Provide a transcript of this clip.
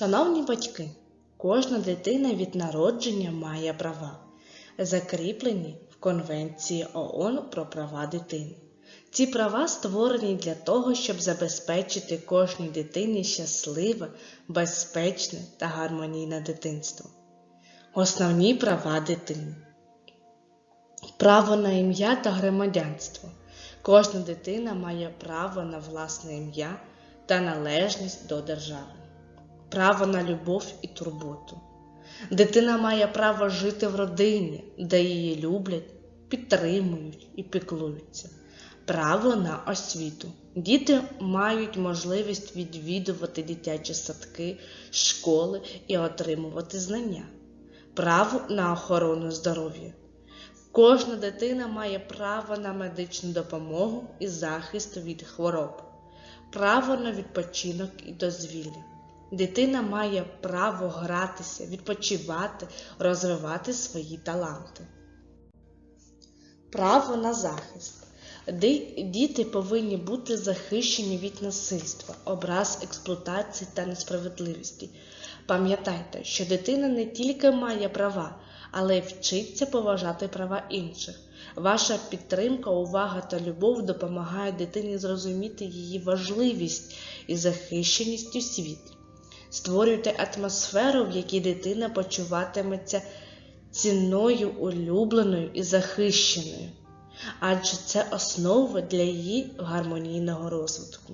Шановні батьки, кожна дитина від народження має права, закріплені в Конвенції ООН про права дитини. Ці права створені для того, щоб забезпечити кожній дитині щасливе, безпечне та гармонійне дитинство. Основні права дитини. Право на ім'я та громадянство. Кожна дитина має право на власне ім'я та належність до держави. Право на любов і турботу. Дитина має право жити в родині, де її люблять, підтримують і піклуються. Право на освіту. Діти мають можливість відвідувати дитячі садки, школи і отримувати знання. Право на охорону здоров'я. Кожна дитина має право на медичну допомогу і захист від хвороб, право на відпочинок і дозвілля. Дитина має право гратися, відпочивати, розвивати свої таланти. Право на захист. Діти повинні бути захищені від насильства, образ, експлуатації та несправедливості. Пам'ятайте, що дитина не тільки має права, але й вчиться поважати права інших. Ваша підтримка, увага та любов допомагають дитині зрозуміти її важливість і захищеність у світі. Створюйте атмосферу, в якій дитина почуватиметься цінною, улюбленою і захищеною, адже це основа для її гармонійного розвитку.